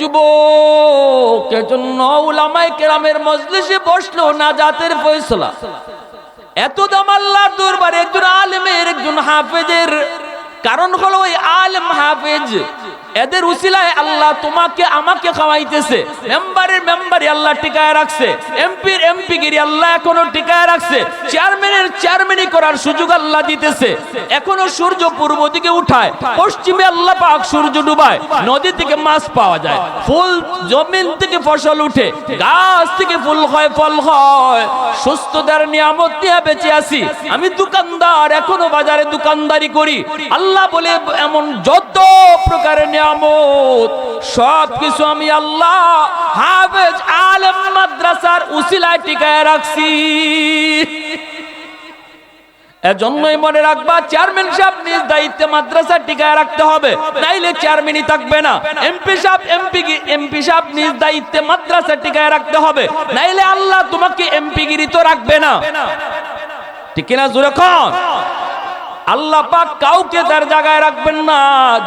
যুবক, এজন্য উলামায় কেরামের মজলিসে বসল না জাতের ফয়সলা। এত দাম আল্লাহর দরবারে একজন আলেমের, একজন হাফেজের। কারণ হলো ওই আলেম হাফেজ এদের উসিলায় আল্লাহ তোমাকে, আমাকে খাওয়াইতেছে। মেম্বারের মেম্বারি আল্লাহ টিকায় রাখছে। এমপির এমপি গিরি আল্লাহ এখনও টিকায় রাখছে। চেয়ারম্যানের চেয়ারম্যানই করার সুযোগ আল্লাহ দিতেছে। এখনও সূর্য পূর্ব দিকে উঠায়। পশ্চিমে আল্লাহ পাক সূর্য ডুবায়। নদী থেকে মাছ পাওয়া যায়। ফুল জমিন থেকে ফসল উঠে। গাছ থেকে ফুল হয়, ফল হয়। সুস্থতার নিয়ামত নিয়ে বেঁচে আছি। আমি দোকানদার, এখনও বাজারে দোকানদারি করি। আল্লাহ বলে এমন যত প্রকারের নিয়ামত সব আমি আল্লাহ হাফেজ আলেম মাদ্রাসার উসিলায় টিকায় রাখছি। এজন্যই মনে রাখবা, চেয়ারম্যান সাহেব নিজ দায়িত্বে মাদ্রাসা টিকায় রাখতে হবে, নাইলে চেয়ারম্যানই থাকবে না। এমপি সাহেব, এমপি এমপি সাহেব নিজ দায়িত্বে মাদ্রাসা টিকায় রাখতে হবে, নাইলে আল্লাহ তোমাকে এমপি গিরি তো রাখবে না। ঠিক কিনা জোরে কন? আল্লাহ পাক কাউকে তার জায়গায় রাখবেন না।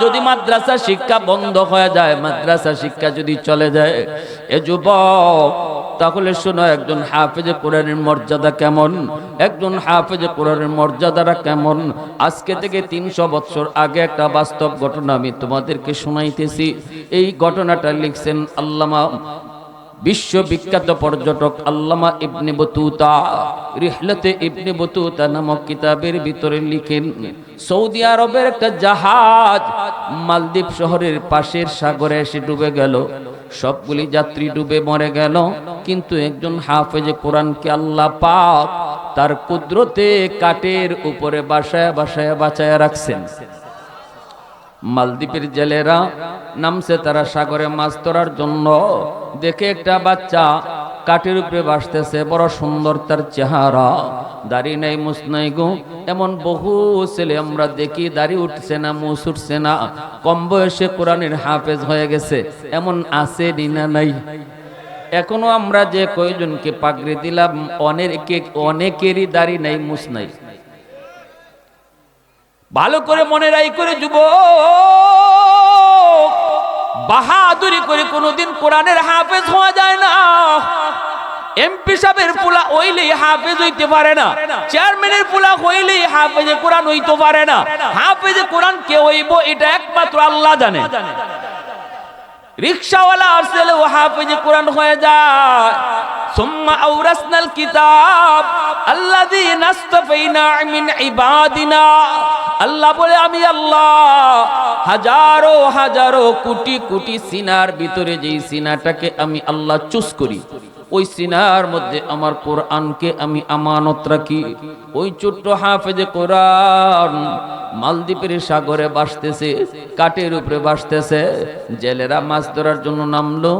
যদি মাদ্রাসা শিক্ষা বন্ধ হয়ে যায়, মাদ্রাসা শিক্ষা যদি চলে যায়, এ যুবক, তাহলে শোনো, একজন হাফেজে কোরআনের মর্যাদা কেমন? একজন হাফেজে কোরআনের মর্যাদাটা কেমন? আজকে থেকে তিনশো বছর আগে একটা বাস্তব ঘটনা আমি তোমাদেরকে শোনাইতেছি। এই ঘটনাটা লিখছেন আল্লামা বিশ্ববিখ্যাত পর্যটক আল্লামা ইবনে বতুতা রিহলতে ইবনে বতুতা নামক কিতাবের ভিতরে লিখেন, সৌদি আরবের একটা জাহাজ মালদ্বীপ শহরের পাশের সাগরে এসে ডুবে গেল। সবগুলি যাত্রী ডুবে মরে গেল, কিন্তু একজন হাফেজে কোরআনকে আল্লাহ পাক তার কুদরতে কাটের উপরে বাসায় বাসায় বাঁচায় রাখছেন। মালদ্বীপের জেলেরা নামছে তারা সাগরে মাছ ধরার জন্য। দেখে একটা বাচ্চা কাঠের উপরে বাসতেছে বড় সুন্দর তার চেহারা। দাড়ি নাই মুস নাই গো, এমন বহু ছেলে আমরা দেখি, দাড়ি উঠছে না মুস উঠছে না। কম বয়সে কোরআনের হাফেজ হয়ে গেছে, এমন আছে ডিনা নাই? এখনও আমরা যে কয়জনকে পাগড়ি দিলাম, অনেকে অনেকেরই দাড়ি নাই মুস নাই। ভালো করে মনে রাই করে যুব বাহাদুরি করে কোনোদিন কোরআনের হাফেজ হওয়া যায় না। এমপি সাহেবের পোলা হইলেই হাফেজ হইতে পারে না। চেয়ারম্যানের পোলা হইলেই হাফেজে কোরআন হইতে পারে না। হাফেজে কোরআন কে হইব, এটা একমাত্র আল্লাহ জানে। রিক্সাওয়ালা আসলে ও হাফিজ কোরআন হয়ে যায়। কিতাব মিন আল্লাহ বলে, আমি আল্লাহ, হাজারো হাজারো কোটি কোটি সিনার ভিতরে যেই আমি আল্লাহ চুজ করি। ওই সিনার মধ্যে আমার কোরআনকে আমি আমানত রাখি। ওই ছোট্ট হাফেজে কোরআন মালদ্বীপের সাগরে বাসতেছে কাঠের উপরে বাসতেছে জেলেরা মাছ ধরার জন্য নামলো,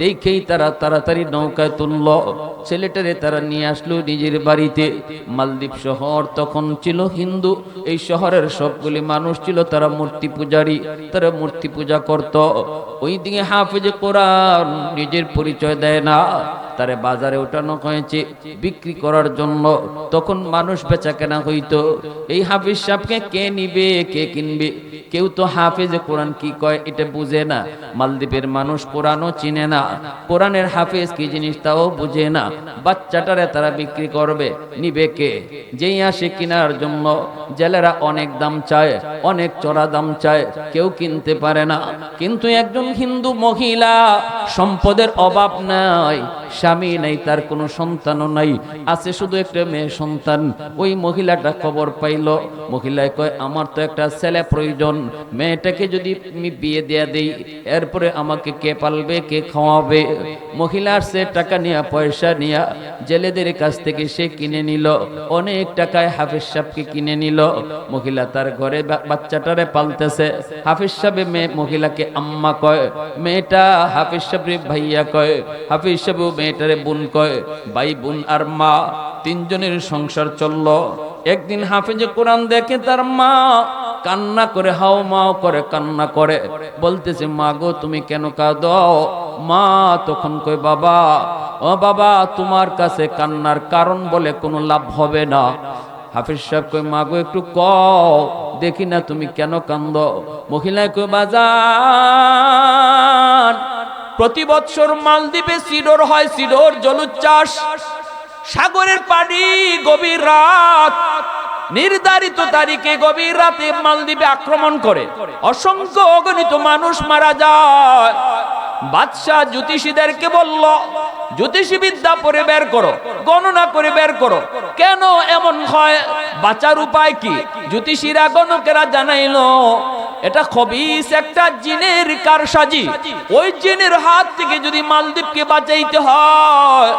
দেখেই তারা তাড়াতাড়ি নৌকায় তুলল। ছেলেটারে তারা নিয়ে আসলো নিজের বাড়িতে। মালদ্বীপ শহর তখন ছিল হিন্দু, এই শহরের সবগুলি মানুষ ছিল তারা মূর্তি পূজারী, তারা মূর্তি পূজা করত। ওই দিকে হাফেজে কোরআন নিজের পরিচয় দেয় না। তারে বাজারে ওঠানো হয়েছে, বিক্রি করার জন্য। তখন মানুষ বেচা কেনা হইতো, এই হাফিজ সাহেবকে কে নিবে, কে কিনবে? কেউ তো হাফেজে কোরআন কি কয়, এটা বুঝে না। মালদ্বীপের মানুষ কোরআনও চিনে না। কোরআনের হাফেজ কি জিনিস তাও বুঝে না। বাচ্চাটারে তারা বিক্রি করবে, নিবে কে? যেই আসে কেনার জন্য, জেলেরা অনেক দাম চায়, অনেক চড়া দাম চায়, কেউ কিনতে পারে না। কিন্তু একজন হিন্দু মহিলা, সম্পদের অভাব নাই স্বামী নাই, তার কোনো সন্তানও নাই। আছে শুধু একটা মেয়ে সন্তান। ওই মহিলাটা খবর পাইল। মহিলায় কয়, আমার তো একটা ছেলে প্রয়োজন। মেয়েটাকে যদি আমি বিয়ে দেয়া দেই, এরপরে আমাকে কে পালবে, কে খাওয়াবে? মহিলার সে টাকা নিয়ে, পয়সা নিয়ে, জেলেদের কাছ থেকে সে কিনে নিল। অনেক টাকায় হাফিজ সাহেবকে কিনে নিল। মহিলা তার ঘরে বাচ্চাটারে পালতেছে। হাফিজ সাহেব মেয়ে, মহিলাকে আম্মা কয়, মেয়েটা হাফিজ সাহেব ভাইয়া কয়, হাফিজ সাহেব মেয়েটারে বোন কয়, ভাই বোন আর মা, তিনজনের সংসার চলল। একদিন হাফিজে কোরআন দেখে তার মা কান্না করে, হাও মাও করে, কান্না করে। বলতেছে, মা গো, তুমি কেন কাঁদো? মা তখন কই বাবা, ও বাবা, তোমার কাছে কান্নার কারণ বলে কোনো লাভ হবে না। হাফিজ সাহেব কই মা গো, একটু কও, দেখি না তুমি কেন কান্দ মহিলায় কই বাজান প্রতি বৎসর মালদ্বীপে সিডোর হয়, সিডোর জলোচ্ছ্বাস সাগরের পানি গভীর রাত। নির্ধারিত তারিখে গভীর রাতে মালদ্বীপে আক্রমণ করে। অসংখ্য অগণিত মানুষ মারা যায়। বাদশাহ জ্যোতিষীদেরকে বলল জ্যোতিষী বিদ্যা পরে বের করো, গণনা করে বের করো। কেন এমন হয়? বাঁচার উপায় কি? জ্যোতিষীরা গণকেরা জানাইল, এটা খবিস একটা জিনের কারসাজি। ওই জিনের হাত থেকে যদি মালদ্বীপকে বাঁচাইতে হয়,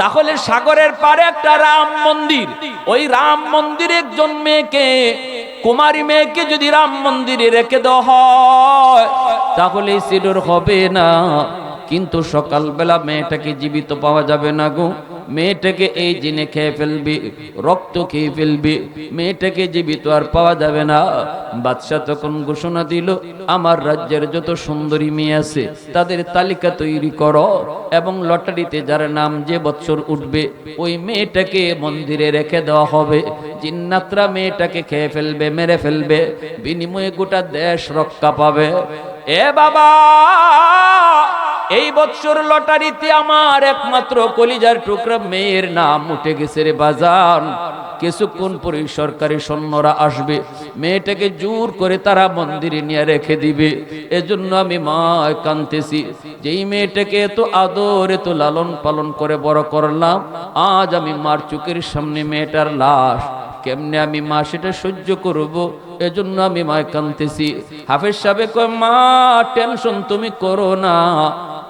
তাহলে সাগরের পারে একটা রাম মন্দির। ওই রাম মন্দিরে একজন মেয়েকে কুমারী মেয়েকে যদি রাম মন্দিরে রেখে দেওয়া হয়, তাহলে সিডোর হবে না। কিন্তু সকালবেলা মেয়েটাকে জীবিত পাওয়া যাবে না গো। মেয়েটাকে এই জিনে খেয়ে ফেলবি, রক্ত খেয়ে ফেলবি, মেয়েটাকে জীবিত আর পাওয়া যাবে না। বাদশাহ তখন ঘোষণা দিল, আমার রাজ্যের যত সুন্দরী মেয়ে আছে, তাদের তালিকা তৈরি করো এবং লটারিতে যার নাম যে বছর উঠবে, ওই মেয়েটাকে মন্দিরে রেখে দেওয়া হবে। জিন্নাত্রা মেয়েটাকে খেয়ে ফেলবে, মেরে ফেলবে, বিনিময়ে গোটা দেশ রক্ষা পাবে। এ বাবা! এই বছর লটারিতে আমার একমাত্র কলিজার টুকরা মেয়ের নাম উঠে গেছে রে বাজান। কিছুক্ষণ পরে সরকারি সৈন্যরা আসবে। মেয়েটাকে জোর করে তারা মন্দিরে নিয়ে রেখে দিবে। এজন্য আমি মা কানতেছি যেই মেয়েটাকে এত আদর, এত লালন পালন করে বড় করলাম, আজ আমি মার চোখের সামনে মেয়েটার লাশ। কেমনে আমি মা সেটা সহ্য করব? এজন্য আমি মায় কানতেছি হাফেজ সাহেব কয়, মা, টেনশন তুমি করো না।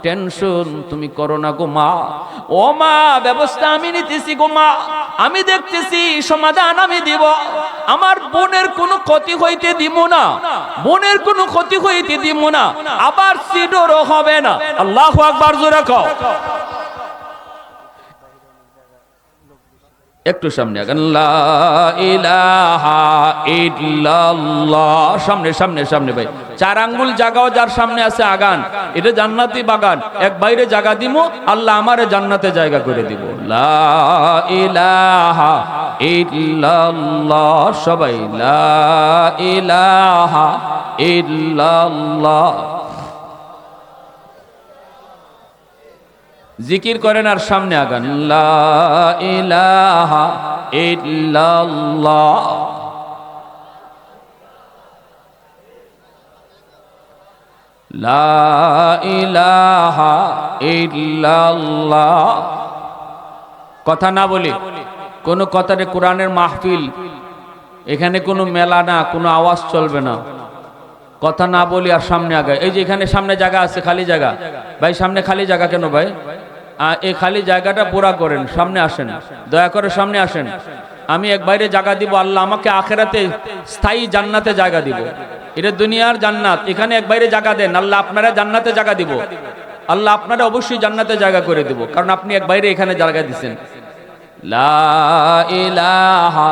টেনশন, তুমি করো না গো মা। ও মা, ব্যবস্থা আমি নিতেছি গো মা। আমি দেখতেছি, সমাধান আমি দিব। আমার বোনের কোনো ক্ষতি হইতে দিব না। বোনের কোনো ক্ষতি হইতে দিব না। আবার সিডোরও হবে না। আল্লাহ আকবার, জোরে কও। একটু সামনে আগান সামনে সামনে সামনে ভাই। চার আঙ্গুল জাগাও যার সামনে আছে আগান। এটা জান্নাতি বাগান। এক বাইরে জায়গা দিমু, আল্লাহ আমারে জান্নাতে জায়গা করে দিব। সবাই জিকির করেন আর সামনে আগান কথা না বলি কোন কথাতে কোরআনের মাহফিল, এখানে কোনো মেলা না, কোনো আওয়াজ চলবে না। কথা না বলি আর সামনে আগায়। এই যে এখানে সামনে জায়গা আছে, খালি জায়গা। ভাই, সামনে খালি জায়গা কেন ভাই? এই খালি জায়গাটা পুরা করেন, সামনে আসেন। দয়া করে সামনে আসেন। আমি এক বাইরে জায়গা দিব, আল্লাহ আমাকে আখেরাতে স্থায়ী জান্নাতে জায়গা দিব। এটা দুনিয়ার জান্নাত, এখানে এক বাইরে জায়গা দেন, আল্লাহ আপনারা জান্নাতে জায়গা দিব। আল্লাহ আপনারা অবশ্যই জান্নাতে জায়গা করে দিব, কারণ আপনি এক বাইরে এখানে জায়গা দিচ্ছেন ইলাহা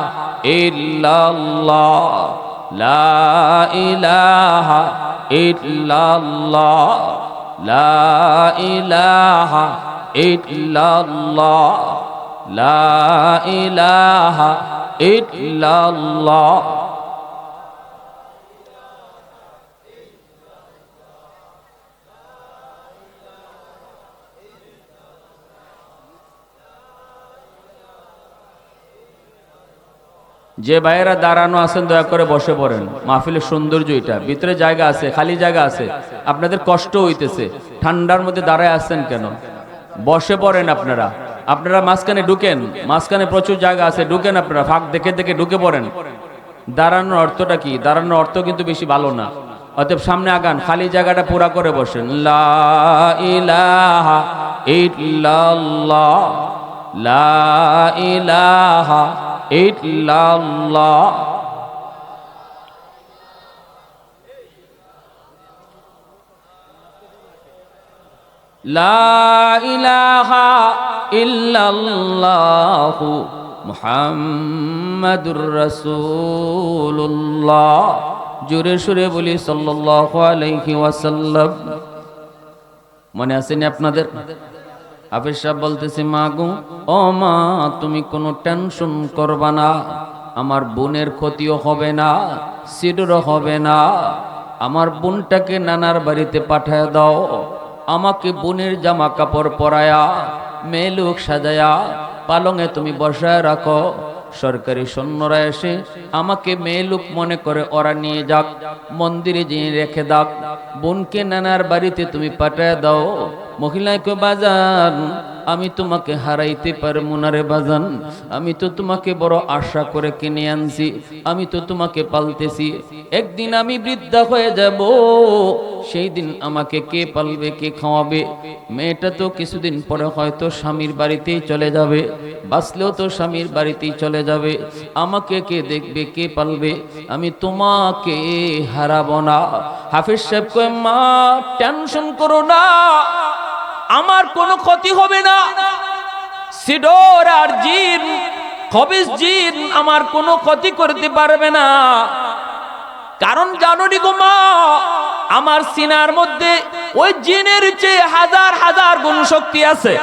ইল্লাল্লাহ, লা ইলাহা ইল্লাল্লাহ। যে ভাইয়েরা দাঁড়ানো আছেন, দয়া করে বসে পড়েন। মাহফিলের সৌন্দর্য এটা। ভিতরে জায়গা আছে, খালি জায়গা আছে। আপনাদের কষ্ট হইতেছে। ঠান্ডার মধ্যে দাঁড়ায় আছেন কেন? বসে পড়েন আপনারা। আপনারা মাঝখানে ঢুকেন, মাঝখানে প্রচুর জায়গা আছে, ঢুকেন আপনারা, ফাঁক দেখে দেখে ঢুকে পড়েন। দাঁড়ানোর অর্থটা কি? দাঁড়ানোর অর্থ কিন্তু বেশি ভালো না। অতএব সামনে আগান, খালি জায়গাটা পুরা করে বসেন। লা ইলাহা ইল্লাল্লাহ, লা রাসূলুল্লাহ। জোরে সুরে বলি আলাইহি ওয়াসাল্লাম। মনে আসেনি আপনাদের? হাফিজ সাহেব বলতেছে মা গো ও মা, তুমি কোনো টেনশন করবা না। আমার বোনের ক্ষতিও হবে না, সিডরও হবে না। আমার বোনটাকে নানার বাড়িতে পাঠায় দাও। আমাকে বোনের জামা কাপড় পরায়া, মেয়ে লোক সাজায়া, পালঙে তুমি বসায় রাখো। সরকারি সৈন্যরা এসে আমাকে মেয়ে লোক মনে করে ওরা নিয়ে যাক, মন্দিরে যিনি রেখে দাক। বোনকে নানার বাড়িতে তুমি পাঠায় দাও। মহিলাকে বাজান আমি তোমাকে হারাইতে পারব না রে বাজান। আমি তো তোমাকে বড় আশা করে কিনে আনছি। আমি তো তোমাকে পালতেছি। একদিন আমি বৃদ্ধা হয়ে যাব। সেই দিন আমাকে কে পালবে, কে খাওয়াবে? মেয়েটা তো কিছুদিন পরে হয়তো স্বামীর বাড়িতেই চলে যাবে। বাঁচলেও তো স্বামীর বাড়িতেই চলে যাবে। আমাকে কে দেখবে, কে পালবে? আমি তোমাকে হারাবো না। হাফিজ সাহেব কয়, মা, টেনশন করো না। আমার কোনো ক্ষতি হবে না। সিডোর আর জিন, খবিস জিন আমার কোনো ক্ষতি করতে পারবে না। কারণ জানুনি গো মা, আমার সিনার মধ্যে ওই জিনের চেয়ে হাজার হাজার গুণ শক্তি আছে।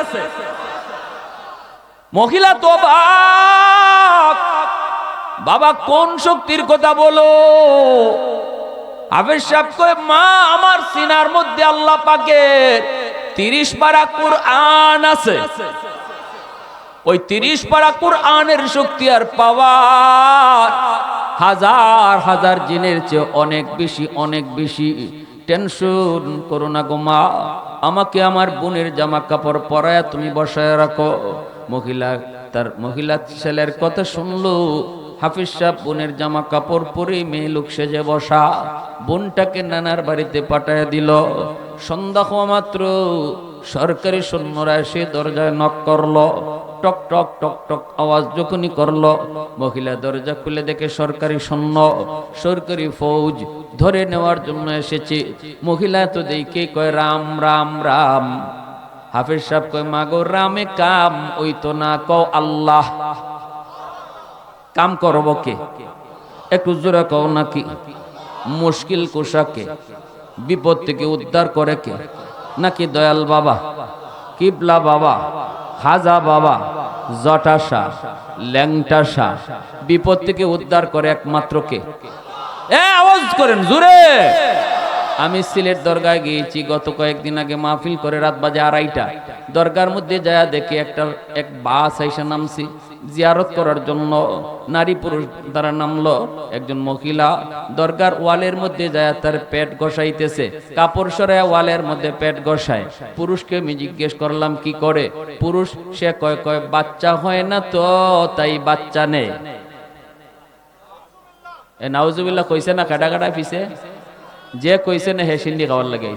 মহিলা তো। বাবা, কোন শক্তির কথা বলো? আবেশ মা, আমার সিনার মধ্যে আল্লাহ পাকের তিরিশ পারা কুরআন আছে। ওই তিরিশ পারা কুরআনের শক্তি আর পাওয়ার হাজার হাজার জিনের চেয়ে অনেক বেশি অনেক বেশি। টেনশন করো না গো মা, আমাকে আমার বোনের জামা কাপড় পরায়া তুমি বসায় রাখো। মহিলা, তার মহিলা ছেলের কথা শুনলো। হাফিজ সাহেব বোনের জামা কাপড় পরে মেয়ে লোক সেজে বসা, বোনটাকে নানার বাড়িতে পাঠায় দিল। সন্ধ্যা হওয়া মাত্র সরকারি সৈন্যরা এসে দরজায় নক করল। টক টক টক টক আওয়াজ যখনই করল, মহিলা দরজা খুলে দেখে সরকারি সৈন্য, সরকারি ফৌজ ধরে নেওয়ার জন্য এসেছে। মহিলা তো দেখে কয়, রাম রাম রাম। হাফিজ সাহেব কয়, মাগো, রামে কাম, ওই তো না, কও আল্লাহ। কাম করব কে? একটু জোরে কও নাকি? মুশকিল কোষাকে বিপদ থেকে উদ্ধার করে কে? নাকি দয়াল বাবা, কিবলা বাবা হাজা বাবা জটাশা ল্যাংটাশা বিপদ থেকে উদ্ধার করে একমাত্র কে? এ, আওয়াজ করেন, জোরে! আমি সিলেট দরগায় গিয়েছি, গত কয়েকদিন আগে মাহফিল করে রাত বাজে আড়াইটা। দরগার মধ্যে যায় দেখি একটা, এক বাস আইসা নামছি। জিয়ারত করার জন্য নারী পুরুষ দ্বারা নামলো একজন মহিলা। দরকার ওয়ালের মধ্যে যায় তার পেট ঘষাইতেছে। কাপড় সরায় ওয়ালের মধ্যে পেট ঘষায়। পুরুষকে আমি জিজ্ঞেস করলাম, কি করে? পুরুষ, সে কয় কয়, বাচ্চা হয় না তো, তাই বাচ্চা নেই। নাউজুবিল্লাহ কইছে না, কাটা কাটা পিছে? যে কইছে না, হে সিন্ডি খাওয়ার লাগে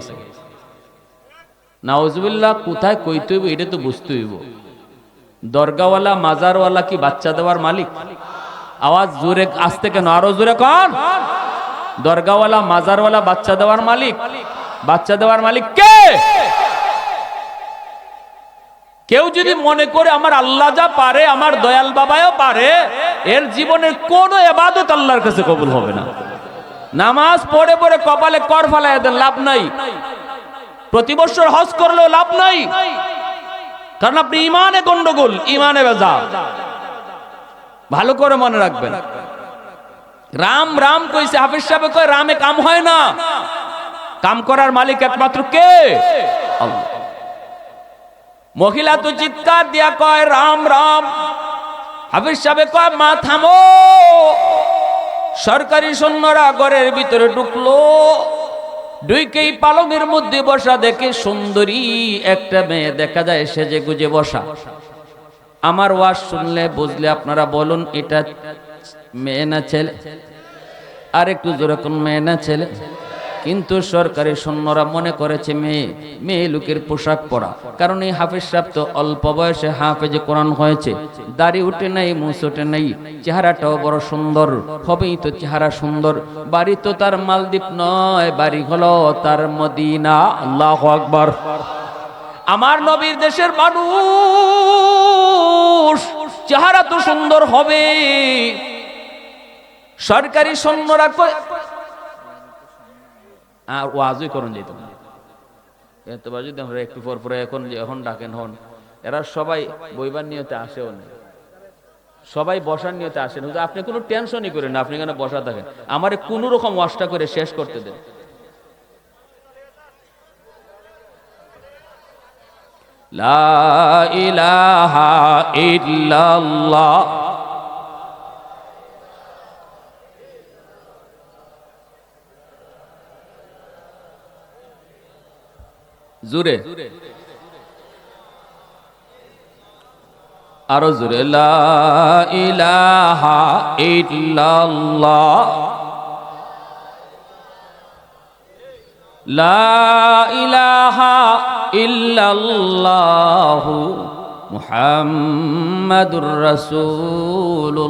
নাউজুবিল্লাহ, কোথায় কইতে হইব, এটা তো বুঝতে হইব। দরগাওয়ালা, মাজারওয়ালা কি বাচ্চা দেওয়ার মালিক? আওয়াজ জোরে আসতে কেন আরও জোরে কন। দরগাওয়ালা, মাজারওয়ালা বাচ্চা দেওয়ার মালিক। বাচ্চা দেওয়ার মালিক কে? কেউ যদি মনে করে আমার আল্লাহ যা পারে, আমার দয়াল বাবাও পারে, এর জীবনের কোন এবাদত আল্লাহর কাছে কবুল হবে না। নামাজ পড়ে পড়ে কপালে কর ফালায় দেন, লাভ নাই। প্রতি বছর হজ করলেও লাভ নাই। কারণ আপনি ইমানে গন্ডগোল ইমানে বেজা। ভালো করে মনে রাখবেন। রাম রাম কইছে, হাফিজ সাহেব কয়, রামে কাম হয় না। কাম করার মালিক একমাত্র কে? মহিলা তো চিৎকার দিয়া কয়, রাম রাম। হাফিজ সাহেব কয়, মা, থামো। সরকারি সৈন্যরা ঘরের ভিতরে ঢুকলো। দুইকেই পালঙের মধ্যে বসা দেখে সুন্দরী একটা মেয়ে দেখা যায় সেজে গুজে বসা। আমার ওয়াজ শুনলে, বুঝলে আপনারা বলুন, এটা মেয়ে না ছেলে? আর একটু যেরকম মেয়ে না ছেলে? কিন্তু সরকারি সৈন্যরা মনে করেছে মেয়ে মেয়ে লোকের পোশাক পরা। কারণ এই হাফেজ সাহেব তো অল্প বয়সে হাফেজে কোরআন হয়েছে। দাড়ি উঠে নাই, মুছ ওঠে নাই, চেহারাটাও বড় সুন্দর, হবেই তো চেহারা সুন্দর। বাড়ি তো তার মালদ্বীপ নয়, বাড়ি হলো তার মদিনা। আল্লাহ আকবর। আমার নবীর দেশের মানুষ, চেহারা তো সুন্দর হবে। সরকারি সৈন্যরা আর ওয়াজই করুন যেত না। এতবার যদি আমরা একটু পর পরে এখন এখন ডাকেন, হন। এরা সবাই বইবার নিয়তে আসেও না। সবাই বসার নিয়তে আসেন আপনি কোনো টেনশনই করেন না, আপনি এখানে বসা থাকেন। আমার কোনো রকম ওয়াশটা করে শেষ করতে দেন। লা ইলাহা ইল্লাল্লাহ। জুরে আরও জুরে লা ইলাহা লা ইলাহা মুহাম্মাদুর রাসূলুল্লাহ।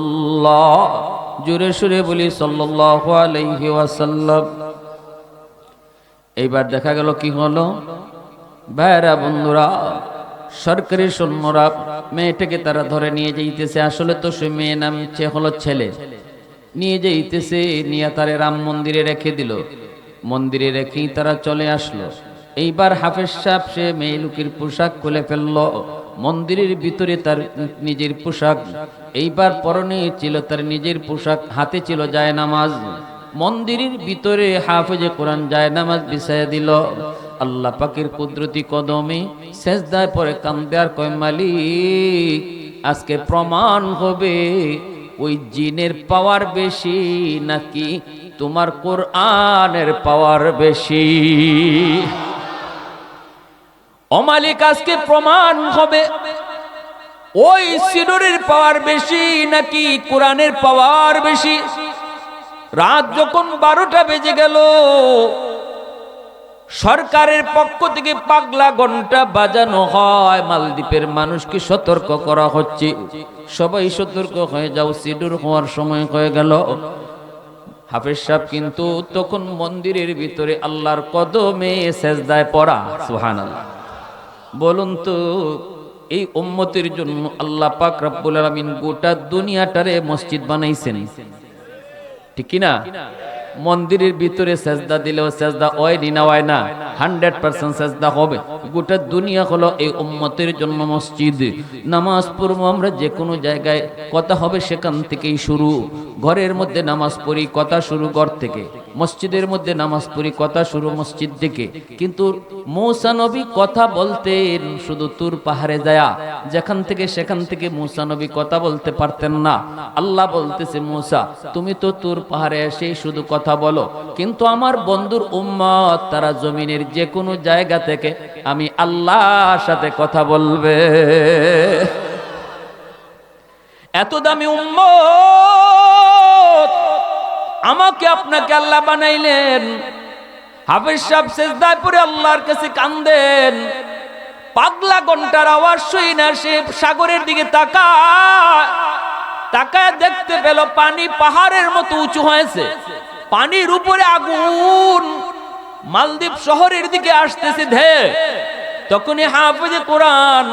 জুরে সুরে বলি, সাল্লাল্লাহু আলাইহি ওয়াসাল্লাম। এইবার দেখা গেল কি হলো? ভাইরা বন্ধুরা, সরকারি সৈন্যরা মেয়েটাকে তারা ধরে নিয়ে যাইতেছে। আসলে তো সে মেয়ে নামছে হলো ছেলে। নিয়ে যাইতেছে, নিয়ে তারে রাম মন্দিরে রেখে দিল। মন্দিরে রেখেই তারা চলে আসলো। এইবার হাফেজ সাহেব সে মেয়ে লুকির পোশাক খুলে ফেলল। মন্দিরের ভিতরে তার নিজের পোশাক। এইবার পরনে ছিল তার নিজের পোশাক, হাতে ছিল যায় নামাজ মন্দিরের ভিতরে হাফেজে কোরআন যায় নামাজ বিছাইয়া দিল। আল্লাহ পাকের কুদরতি কদমে শেষদায় পরে কান্দে আর কয়, মালিক, আজকে প্রমাণ হবে ওই জিনের পাওয়ার বেশি নাকি তোমার কোরআনের পাওয়ার বেশি? অমালিক আজকে প্রমাণ হবে ওই সিডরের পাওয়ার বেশি নাকি কোরআনের পাওয়ার বেশি? রাত যখন বারোটা বেজে গেল সরকারের পক্ষ থেকে পাগলা ঘণ্টা বাজানো হয়। মালদ্বীপের মানুষকে সতর্ক করা হচ্ছে। সবাই সতর্ক হয়ে যাও সিডুর হওয়ার সময় হয়ে গেল। হাফেজ সাহেব কিন্তু তখন মন্দিরের ভিতরে আল্লাহর কদমে সেজদায় পড়া সুহান বলুন তো, এই উম্মতের জন্য আল্লাহ পাক রব্বুল আলামিন গোটা দুনিয়াটারে মসজিদ বানাইছেন। ঠিক কি না? মন্দিরের ভিতরে সেজদা দিলেও সেজদা ওই রিনা হয় না। হান্ড্রেড পার্সেন্ট সেজদা হবে। গোটা দুনিয়া হলো এই উম্মতের জন্য মসজিদ। নামাজ পড়ব আমরা যে কোনো জায়গায়। কথা হবে সেখান থেকেই শুরু। ঘরের মধ্যে নামাজ পড়ি, কথা শুরু ঘর থেকে। মসজিদের মধ্যে নামাজ পড়ি, কথা শুরু মসজিদ থেকে। কিন্তু মৌসা নবী কথা বলতেন, শুধু তুর পাহাড়ে যায়া। যেখান থেকে সেখান থেকে মৌসা নবী কথা বলতে পারতেন না। আল্লাহ বলতেছে, মৌসা, তুমি তো তুর পাহাড়ে এসেই শুধু কথা বলো। কিন্তু আমার বন্ধুর উম্মত, তারা জমিনের যে কোনো জায়গা থেকে আমি আল্লাহর সাথে কথা বলবে। এত দামি উম্মত! আমাকে আপনাকে আল্লাহ বানাইলেন। হাফেজ সাহেব শেষদায় পরে আল্লাহর কাছে কান্দেন। পাগলা ঘণ্টার আওয়াজ শুই না, সে সাগরের দিকে তাকায়। তাকায় দেখতে পেল পানি পাহাড়ের মতো উঁচু হয়েছে। পানির উপরে আগুন। মালদ্বীপ শহরের দিকে আসতেছে ধে তখনই হাফেজে কোরআন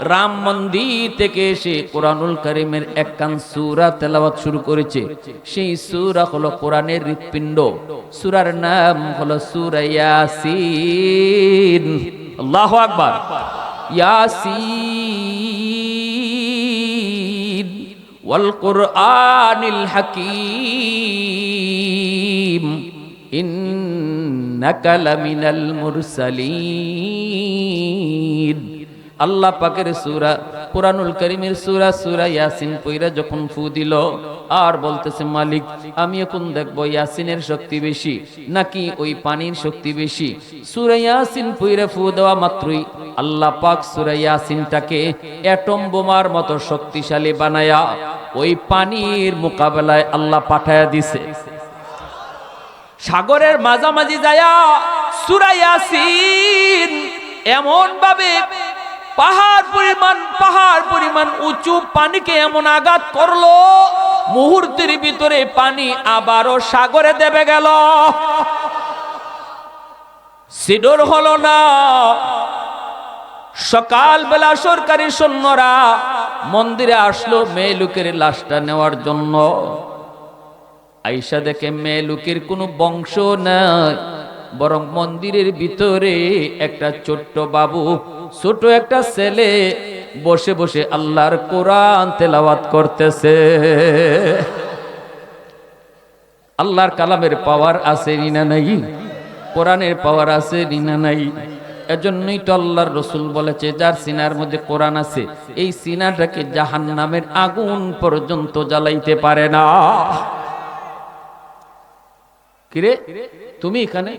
রাম মন্দির থেকে এসে কোরআনুল করিমের এক কান সুরা তেলাওয়াত শুরু করেছে। সেই সুরা হলো কোরআনের হৃৎপিণ্ড। সুরার নাম হলো সুরা ইয়াসিন। আল্লাহ আকবার। ইয়াসিন। ওয়াল কোরআনিল হাকিম। ইন্নাকা লামিনাল মুরসালিন। আল্লাহ পাকের সুরা, কোরআনুল করিমের সুরা সুরা ইয়াসিন পইরা যখন ফু দিল, আর বলতেছে, মালিক, আমি এখন দেখব ইয়াসিনের শক্তি বেশি, নাকি ওই পানির শক্তি বেশি। সুরা ইয়াসিন পইরা ফু দেওয়া মাত্রই আল্লাহ পাক সুরা ইয়াসিনটাকে অ্যাটম বোমার মতো শক্তিশালী বানায়া ওই পানির মোকাবেলায় আল্লাহ পাঠায়া দিছে। সাগরের মাঝামাঝি যায়া সুরা ইয়াসিন এমন ভাবে পাহাড় পরিমাণ পাহাড় পরিমাণ উঁচু পানিকে এমন আঘাত করল, মুহূর্তের ভিতরে পানি আবারও সাগরে দেবে গেল। সিডোর হলো না। সকালবেলা সরকারি সৈন্যরা মন্দিরে আসলো মেয়ে লোকের লাশটা নেওয়ার জন্য। আইসা দেখে মেয়ে লোকের কোনো বংশ নাই, বরং মন্দিরের ভিতরে একটা ছোট্ট বাবু ছোট একটা ছেলে বসে বসে আল্লাহর কোরআন তেলাওয়াত করতেছে। আল্লাহর কালামের পাওয়ার আছে না নাই? কোরআনের পাওয়ার আছে না নাই? এজন্যই তো আল্লাহর রসুল বলেছে, যার সিনার মধ্যে কোরআন আছে, এই সিনাটাকে জাহান নামের আগুন পর্যন্ত জ্বালাইতে পারে না। কিরে? তুমি এখানে?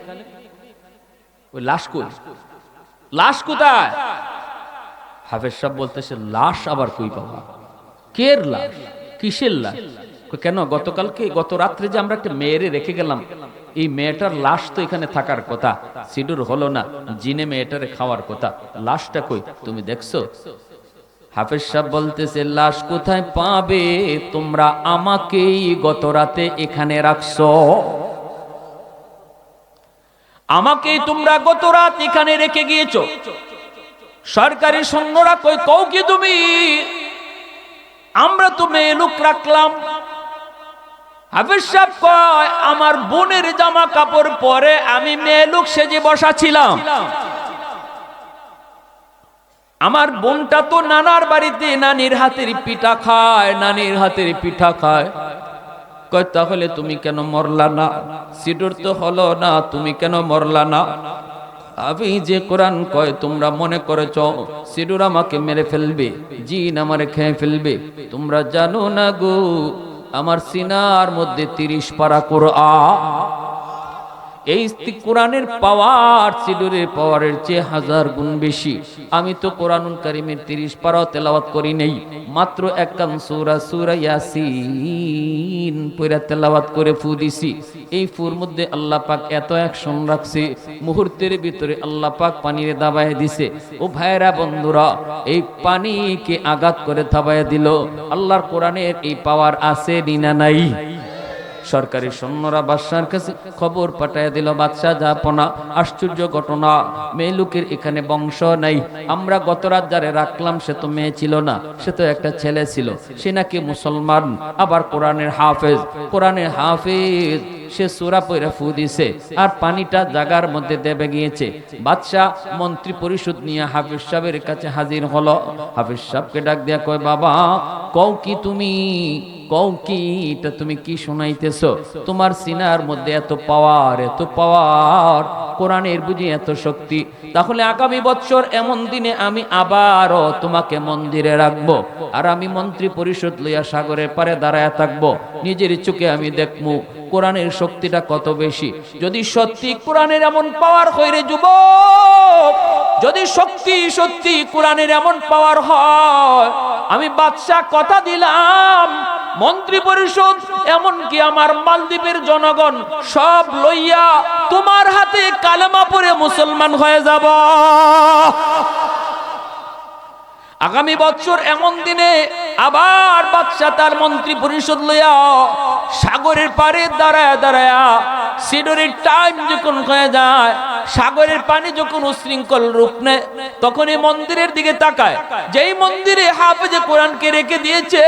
ওই লাশ কই? লাশ কোথায়? হাফেজ সাহেব বলতেছে, লাশ আবার কই পাবো? কের লাশ? কিসের লাশ? কেন, গতকালকে, গত রাত্রে যে আমরা একটা মেয়েরে রেখে গেলাম, এই মেয়েটার লাশ তো এখানে থাকার কথা সিডুর হলো না, জিনে মেয়েটারে খাওয়ার কথা, লাশটা কই, তুমি দেখছ? হাফেজ সাহেব বলতেছে, লাশ কোথায় পাবে? তোমরা আমাকেই গত রাতে এখানে রাখছো। আমাকেই তোমরা গত রাত এখানে রেখে গিয়েছো। সরকারি সৈন্যরা কই কও কি তুমি? আমরা তো মেয়ে লোক রাখলাম। আমার বোনের জামা কাপড় পরে আমি মেয়ে লোক সেজে বসা ছিলাম আমার বোনটা তো নানার বাড়িতে নানির হাতের পিঠা খায়, নানির হাতের পিঠা খায়। কয়, তাহলে তুমি কেন মরলা না? সিডুর তো হলো না, তুমি কেন মরলা না? আমি যে কোরআন কয়, তোমরা মনে করেছ সিডুর আমাকে মেরে ফেলবে, জিন আমারে খেয়ে ফেলবে। তোমরা জানো না গো, আমার সিনার মধ্যে তিরিশ পারা কোরআন। এই কোরআনের পাওয়ার সিডুরের পাওয়ারের চেয়ে হাজার গুণ বেশি। আমি তো কোরআনুল কারিমের তিরিশ পারাও তেলাওয়াত করি নেই, মাত্র একান সুরা সুরা ইয়াসিন পয়রা তেলাওয়াত করে ফু দিছি। এই ফুর মধ্যে আল্লাহ পাক এত অ্যাকশন রাখছে, মুহূর্তের ভিতরে আল্লাহ পাক পানিরে দাবায় দিছে। ও ভাইরা বন্ধুরা, এই পানিকে আঘাত করে থাবায় দিল। আল্লাহর কোরআনের এই পাওয়ার আছে নিনা নাই। সরকারি সৈন্যরা বাদশার কাছে খবর পাঠায় দিল, বাদশাহ যাপনা আশ্চর্য ঘটনা। মেয়ে লোকের এখানে বংশ নাই। আমরা গত রাত যারে রাখলাম, সে তো মেয়ে ছিল না, সে তো একটা ছেলে ছিল। সে নাকি মুসলমান, আবার কোরআনের হাফেজ। কোরআনের হাফেজ, সে সুরা পয়রা ফু দিছে, আর পানিটা জাগার মধ্যে দেবে গিয়েছে। বাদশাহ মন্ত্রী পরিষদ নিয়ে হাফিজ সাহেবের কাছে হাজির হলো। হাফিজ সাহেবকে ডাক দিয়া কয়, বাবা, কও কি তুমি? কও কি, এটা তুমি কি শোনাইতেছ? তোমার সিনার মধ্যে এত পাওয়ার এত পাওয়ার, কোরআনের বুঝি এত শক্তি। তাহলে আগামী বছর এমন দিনে আমি আবারও তোমাকে মন্দিরে রাখব আর আমি মন্ত্রী পরিষদ লইয়া সাগরের পারে দাঁড়ায় থাকব। নিজের চোখে আমি দেখমু কোরআনের শক্তিটা কত বেশি। যদি সত্যি কোরআনের এমন পাওয়ার হইরে যুবক, যদি শক্তি সত্যি কোরআনের এমন পাওয়ার হয়, আমি বাদশাহ কথা দিলাম মন্ত্রী পরিষদ, এমনকি আমার মালদ্বীপের জনগণ, সব লইয়া তোমার হাতে কালেমা পরে মুসলমান হয়ে যাব। আগামী বছর এমন দিনে আবার বাদশাহ তার মন্ত্রী পরিষদ লইয়া সাগরের পারে দাঁড়ায় দাঁড়ায় সিডরের টাইম যখন হয়ে যায়, সাগরের পানি যখন উশৃঙ্খল রূপ নেয় তখন এই মন্দিরের দিকে তাকায়। যেই মন্দিরে হাফেজে কোরআনকে রেখে দিয়েছে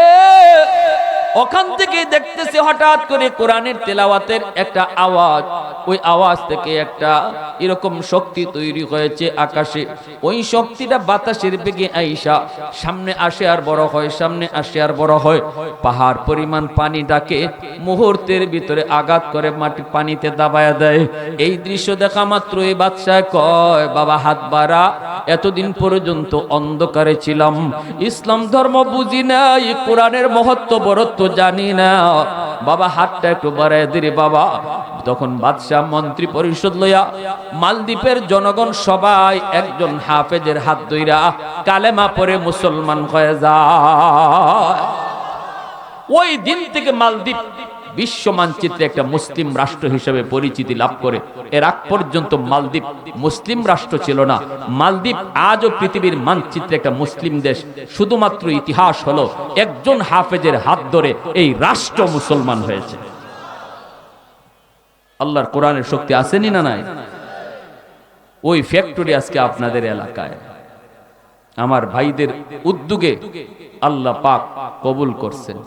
ওখান থেকে দেখতেছে হঠাৎ করে কোরআনের তেলাওয়াতের একটা আওয়াজ। ওই আওয়াজ থেকে একটা এরকম শক্তি তৈরি হয়েছে আকাশে। ওই শক্তিটা বাতাসের বেগে আইসা, সামনে আসে আর বড় হয়, সামনে আসে আর বড় হয়। পাহাড় পরিমাণ পানি ডাকে, মুহূর্তের ভিতরে আঘাত করে মাটি পানিতে দাবায়া দেয়। এই দৃশ্য দেখা মাত্র এই বাদশাহ কয়, বাবা, হাত বাড়া। এতদিন পর্যন্ত অন্ধকারে ছিলাম। ইসলাম ধর্ম বুঝি নাই, কোরআনের মহত্ব বরত্ব জানি না। বাবা, হাতটা একটু বাড়ায় দিরে বাবা। তখন বাদশাহ, মন্ত্রী পরিষদ লইয়া মালদ্বীপের জনগণ সবাই একজন হাফেজের হাত ধইরা কালেমা পরে মুসলমান হয়ে যায়। ওই দিন থেকে মালদ্বীপ বিশ্ব মানচিত্রে একটা মুসলিম রাষ্ট্র হিসেবে পরিচিতি লাভ করে। এর আগ পর্যন্ত মালদ্বীপ মুসলিম রাষ্ট্র ছিল না। মালদ্বীপ আজও পৃথিবীর মানচিত্রে একটা মুসলিম দেশ। শুধুমাত্র ইতিহাস হলো একজন হাফেজের হাত ধরে এই রাষ্ট্র মুসলমান হয়েছে। আল্লাহর কোরআনের শক্তি আসেনি না নাই? ওই ফ্যাক্টরি আজকে আপনাদের এলাকায়। আমার ভাইদের উদ্যোগে আল্লাহ পাক কবুল করছেন।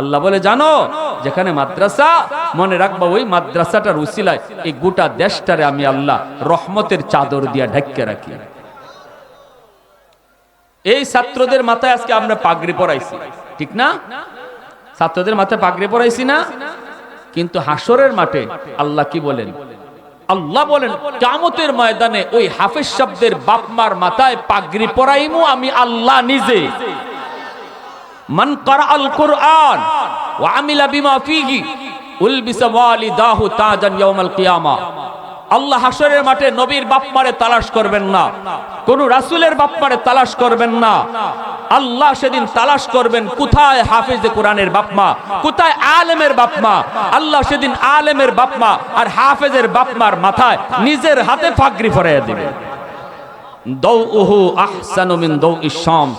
আল্লাহ বলে, জানো, যেখানে মাদ্রাসা, মনে রাখবা ওই মাদ্রাসাটার উসিলায় এই গোটা দেশটারে আমি আল্লাহ রহমতের চাদর দিয়া ঢাক্কে রাখি। এই ছাত্রদের মাথায় আজকে আমরা পাগড়ি পরাইছি, ঠিক না? ছাত্রদের মাথায় পাগড়ি পরাইছি না? কিন্তু হাসরের মাঠে আল্লাহ কি বলেন? আল্লাহ বলেন কামতের ময়দানে ওই হাফেজ শব্দের বাপমার মাথায় পাগড়ি পরাইমু আমি আল্লাহ নিজে। মান করা আল কোরআন, ওয়া আমিলা বিমা ফিহি, উলবিসা ওয়ালিদাহু তাজান কিয়ামা। আল্লাহ হাসরের মাঠে নবীর বাপমারে তালাশ করবেন না, কোন রাসূলের বাপমারে তালাশ করবেন না। আল্লাহ সেদিন তালাশ করবেন, কোথায় হাফেজে কোরআনের বাপমা কোথায় আলেমের বাপমা আল্লাহ সেদিন আলেমের বাপমা আর হাফেজের বাপমার মাথায় নিজের হাতে ফাগরি ফরাইয়া দিবেন দৌউহু আহসানু মিন দৌইশ শামস।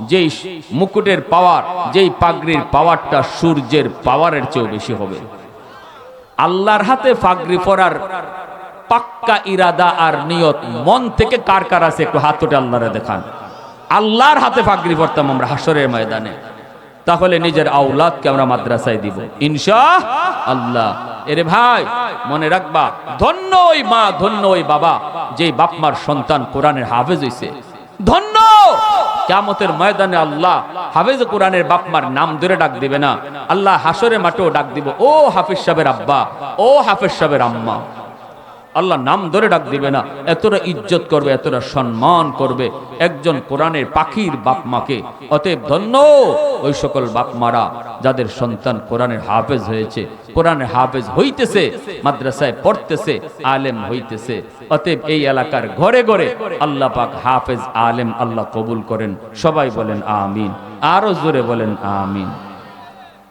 যেই মুকুটের পাওয়ার, যেই পাগড়ির পাওয়ারটা সূর্যের পাওয়ারের চেয়েও বেশি হবে। আল্লাহর হাতে পাগড়ি পরার পাক্কা ইরাদা আর নিয়ত মন থেকে কার কার আছে একটু হাত তোটে আল্লাহরে দেখান। আল্লাহর হাতে পাগড়ি পরতাম আমরা হাসরের ময়দানে। তাহলে নিজের আউলাদকে আমরা মাদ্রাসায় দিব। ইনশা আল্লাহ। এরে ভাই, মনে রাখবা, ধন্য ওই মা, ধন্য ওই বাবা, যেই বাপমার সন্তান কোরআনের হাফেজ হইছে। ধন্য কেমতের ময়দানে আল্লাহ হাফেজ কোরআনের বাপমার নাম ধরে ডাক দিবে না। আল্লাহ হাসরে মাঠেও ডাক দিব, ও হাফিজ সাহেবের আব্বা, ও হাফিজ সাহেবের আম্মা। আল্লাহ নাম ধরে ডাক দিবে না। এতটা ইজ্জত করবে, এতটা সম্মান করবে একজন কোরআনের পাখির বাপ মাকে। অতএব ধন্য ওই সকল বাপ মারা যাদের সন্তান কোরআনের হাফেজ হয়েছে। কোরআনের হাফেজ হইতেছে, মাদ্রাসায় পড়তেছে, আলেম হইতেছে। অতএব এই এলাকার ঘরে ঘরে আল্লাহ পাক হাফেজ আলেম আল্লাহ কবুল করেন। সবাই বলেন আমিন, আরও জোরে বলেন আমিন।